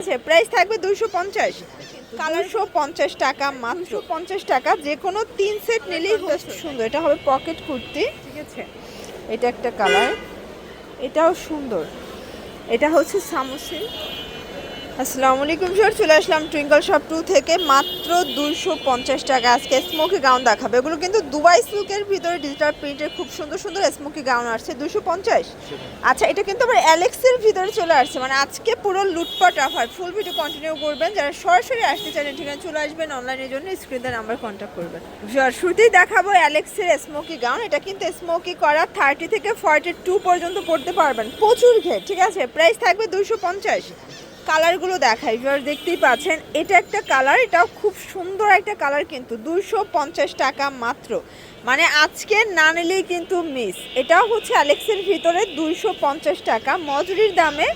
আছে প্রাইস থাকবে দুশো পঞ্চাশ। কালারশো পঞ্চাশ টাকা, মাত্র পঞ্চাশ টাকা। যে কোনো তিন সেট নিলেই সুন্দর। এটা হবে পকেট কুর্তি, ঠিক আছে? এটা একটা কালার এটাও সুন্দর। এটা হচ্ছে সামোসিল। আসসালামু আলাইকুম স্যার চলে আসলাম টুইঙ্কল শপ টু থেকে। মাত্র দুশো পঞ্চাশ টাকা আজকে স্মোকি গাউন দেখাবে। এগুলো কিন্তু দুবাই সিল্কের ভিতরে ডিজিটাল প্রিন্টের খুব সুন্দর সুন্দর স্মোকি গাউন আসছে দুশো পঞ্চাশ। আচ্ছা এটা কিন্তু আবার অ্যালেক্সের ভিতরে চলে আসছে। মানে আজকে পুরো লুটপাট অফার ফুল ভিডিও কন্টিনিউ করবেন। যারা সরাসরি আসতে চান ঠিকানা চলে আসবেন অনলাইনের জন্য। স্ক্রিনে নাম্বার কন্ট্যাক্ট করবেন। শুরুতেই দেখাবো অ্যালেক্সের স্মোকি গাউন এটা কিন্তু স্মোকি করা থার্টি থেকে ফর্টি টু পর্যন্ত পড়তে পারবেন। প্রচুর ঘের, ঠিক আছে? প্রাইস থাকবে দুশো পঞ্চাশ। কালারগুলো দেখাই ভিউয়ার দেখতেই পাচ্ছেন। এটা একটা কালার, এটাও খুব সুন্দর একটা কালার কিন্তু দুশো টাকা মাত্র। মানে আজকে না নিলেই কিন্তু মিস এটাও হচ্ছে অ্যালেক্সের ভিতরে দুইশো পঞ্চাশ টাকা। মজুরির দামে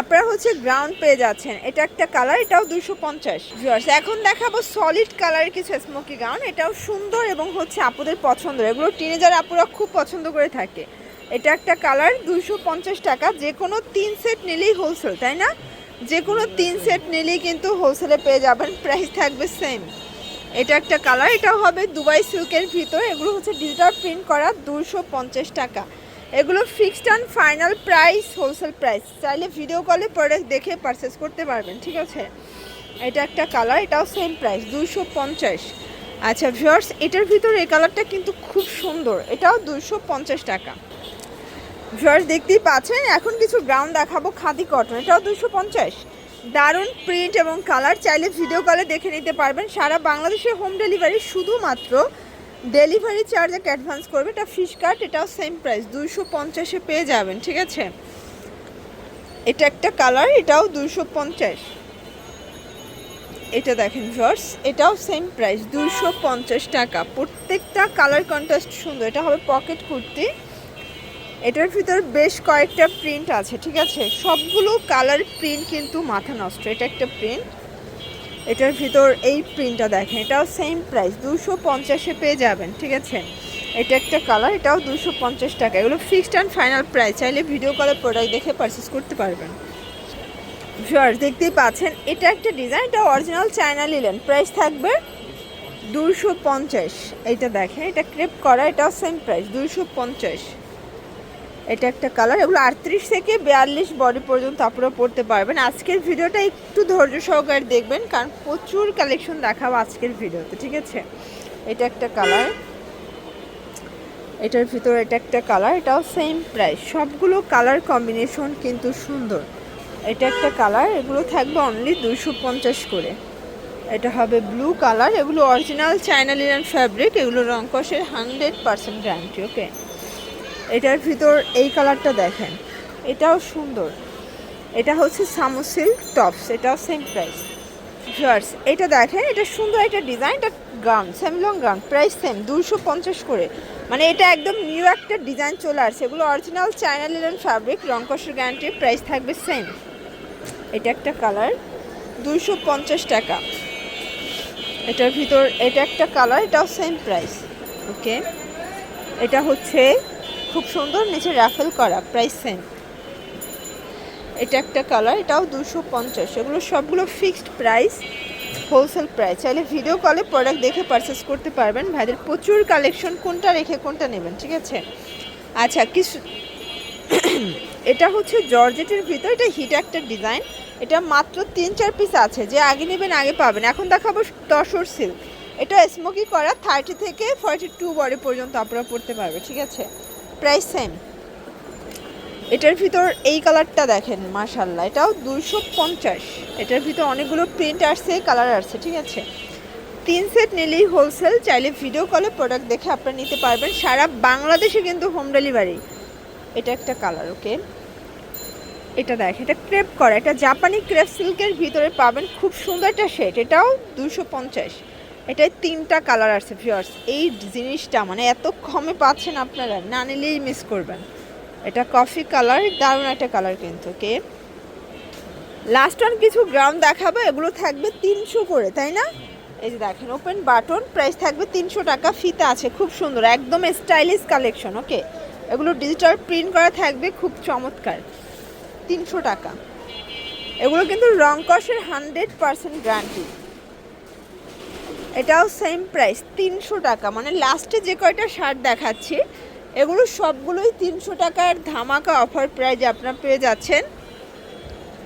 আপনারা হচ্ছে গ্রাউন্ড পেয়ে যাচ্ছেন। এটা একটা কালার, এটাও দুশো পঞ্চাশ। ভিউয়ার্স এখন দেখাবো সলিড কালারের কিছু স্মোকি গাউন এটাও সুন্দর এবং হচ্ছে আপুদের পছন্দ। এগুলো টিনেজার আপুরা খুব পছন্দ করে থাকে। এটা একটা কালার দুশো টাকা। যে কোনো তিন সেট নিলেই হোলসেল তাই না? যে কোনো তিন সেট নিলেই কিন্তু হোলসেলে পেয়ে যাবেন। প্রাইস থাকবে সেম এটা একটা কালার এটাও হবে দুবাই সিল্কের ভিতর। এগুলো হচ্ছে ডিজিটাল প্রিন্ট করা দুশো পঞ্চাশ টাকা। এগুলো fixed and final price wholesale price চাইলে ভিডিও কলে প্রোডাক্ট দেখে পারচেস করতে পারবেন, ঠিক আছে? এটা একটা কালার এটাও সেম প্রাইস দুশো পঞ্চাশ। আচ্ছা ভিউয়ার্স এটার ভিতর এই কালারটা কিন্তু খুব সুন্দর। এটাও দুশো পঞ্চাশ টাকা। ভিউয়ার্স দেখতেই পাচ্ছেন, এখন কিছু গ্রাউন্ড দেখাবো খাদি কটন এটাও দুশো পঞ্চাশ। দারুণ প্রিন্ট এবং কালার চাইলে ভিডিও কলে দেখে নিতে পারবেন। সারা বাংলাদেশে হোম ডেলিভারি শুধুমাত্র ডেলিভারি চার্জ এক অ্যাডভান্স করবে। এটা ফিশ কাট এটাও সেম প্রাইস দুশো পঞ্চাশে পেয়ে যাবেন, ঠিক আছে? এটা একটা কালার এটাও দুশো পঞ্চাশ। এটা দেখেন ভিউয়ার্স এটাও সেম প্রাইস দুশো পঞ্চাশ টাকা। প্রত্যেকটা কালার কন্ট্রাস্ট সুন্দর, এটা হবে পকেট কুর্তি। এটার ভিতর বেশ কয়েকটা প্রিন্ট আছে, ঠিক আছে? সবগুলো কালার প্রিন্ট কিন্তু মাথা নষ্ট। এটা একটা প্রিন্ট এটার ভিতর এই প্রিন্টটা দেখেন, এটাও সেম প্রাইস দুশো পঞ্চাশে পেয়ে যাবেন, ঠিক আছে? এটা একটা কালার এটাও দুশো পঞ্চাশ টাকা। এগুলো ফিক্সড অ্যান্ড ফাইনাল প্রাইস চাইলে ভিডিও কলে প্রোডাক্ট দেখে পারচেস করতে পারবেন। ভিউয়ার্স দেখতেই পাচ্ছেন, এটা একটা ডিজাইন এটা অরিজিনাল চায়না লিলেন প্রাইস থাকবে দুশো পঞ্চাশ। এইটা দেখেন, এটা ক্রেপ করা, এটাও সেম প্রাইস দুশো পঞ্চাশ। এটা একটা কালার এগুলো আটত্রিশ থেকে বিয়াল্লিশ বডি পর্যন্ত আপনারা পড়তে পারবেন। আজকের ভিডিওটা একটু ধৈর্য সহকারে দেখবেন, কারণ প্রচুর কালেকশন দেখাবো আজকের ভিডিওতে, ঠিক আছে? এটা একটা কালার এটার ভিতরে এটা একটা কালার এটাও সেম প্রাইস সবগুলো কালার কম্বিনেশন কিন্তু সুন্দর। এটা একটা কালার এগুলো থাকবে অনলি দুশো পঞ্চাশ করে। এটা হবে ব্লু কালার এগুলো অরিজিনাল চায়না লিনান ফ্যাব্রিক এগুলো রংকসের হান্ড্রেড পার্সেন্ট গ্যারান্টি ওকে এটার ভিতর এই কালারটা দেখেন। এটাও সুন্দর। এটা হচ্ছে সামোসিল টপস এটাও সেম প্রাইস ভিউয়ার্স এটা দেখেন, এটা সুন্দর একটা ডিজাইন এটা ground same long ground price same দুশো পঞ্চাশ করে। মানে এটা একদম নিউ একটা ডিজাইন চলে আসছে। এগুলো অরিজিনাল চায়না লিলেন ফ্যাব্রিক রংকসের গ্যারান্টি প্রাইস থাকবে সেম এটা একটা কালার দুশো পঞ্চাশ টাকা। এটার ভিতর, এটা একটা কালার এটাও সেম প্রাইস ওকে এটা হচ্ছে খুব সুন্দর নিচে রাফেল করা প্রাইস সেম এটা একটা কালার এটাও দুশো পঞ্চাশ। এগুলো সবগুলো ফিক্সড প্রাইস হোলসেল প্রাইস চাইলে ভিডিও কলে প্রোডাক্ট দেখে পারচেস করতে পারবেন। ভাইদের প্রচুর কালেকশন কোনটা রেখে কোনটা নেবেন, ঠিক আছে? আচ্ছা কিছু এটা হচ্ছে জর্জেটের ভিতর, এটা হিট একটা ডিজাইন এটা মাত্র তিন চার পিস আছে, যে আগে নেবেন, আগে পাবেন। এখন দেখাবো তসর সিল্ক এটা স্মোকি করা থার্টি থেকে ফর্টি টু বডি পর্যন্ত আপনারা পড়তে পারবে, ঠিক আছে? প্রাইস সেম এটার ভিতর এই কালারটা দেখেন মাশাল্লাহ এটাও দুশো পঞ্চাশ। এটার ভিতর অনেকগুলো প্রিন্ট আসছে কালার আসছে, ঠিক আছে? তিন সেট নিলেই হোলসেল চাইলে ভিডিও কলে প্রোডাক্ট দেখে আপনারা নিতে পারবেন। সারা বাংলাদেশে কিন্তু হোম ডেলিভারি এটা একটা কালার ওকে এটা দেখ এটা ক্রেপ করা। এটা জাপানি ক্রেপ সিল্কের ভিতরে পাবেন। খুব সুন্দর একটা শেড এটাও দুশো পঞ্চাশ। এটাই তিনটা কালার আছে ভিউয়ার্স এই জিনিসটা মানে এত কমে পাচ্ছেন আপনারা, না নিলেই মিস করবেন। এটা কফি কালার দারুণ একটা কালার কিন্তু কে লাস্ট ওয়ান কিছু গ্রাম দেখাবো, এগুলো থাকবে তিনশো করে, তাই না? এই যে দেখেন ওপেন বাটন প্রাইস থাকবে তিনশো টাকা ফিতা আছে, খুব সুন্দর, একদম স্টাইলিশ কালেকশন ওকে এগুলো ডিজিটাল প্রিন্ট করা থাকবে, খুব চমৎকার, তিনশো টাকা। এগুলো কিন্তু রং কষের হান্ড্রেড পার্সেন্ট গ্যারান্টি এটাও সেম প্রাইস তিনশো টাকা। মানে লাস্টে যে কয়টা শার্ট দেখাচ্ছি, এগুলো সবগুলোই তিনশো টাকার ধামাকা অফার প্রাইজে আপনারা পেয়ে যাচ্ছেন।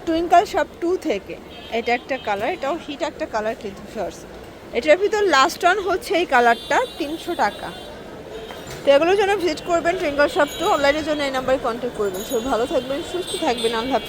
টুইঙ্কল শপ টু থেকে। এটা একটা কালার এটাও হিট একটা কালার কিন্তু শর্টস এটার ভিতর লাস্ট অন হচ্ছে এই কালারটা তিনশো টাকা। তো এগুলোর জন্য ভিজিট করবেন টুইঙ্কল শপ টু অনলাইনের জন্য এই নাম্বারে কন্ট্যাক্ট করবেন। সব ভালো থাকবেন, সুস্থ থাকবেন হাফেজ।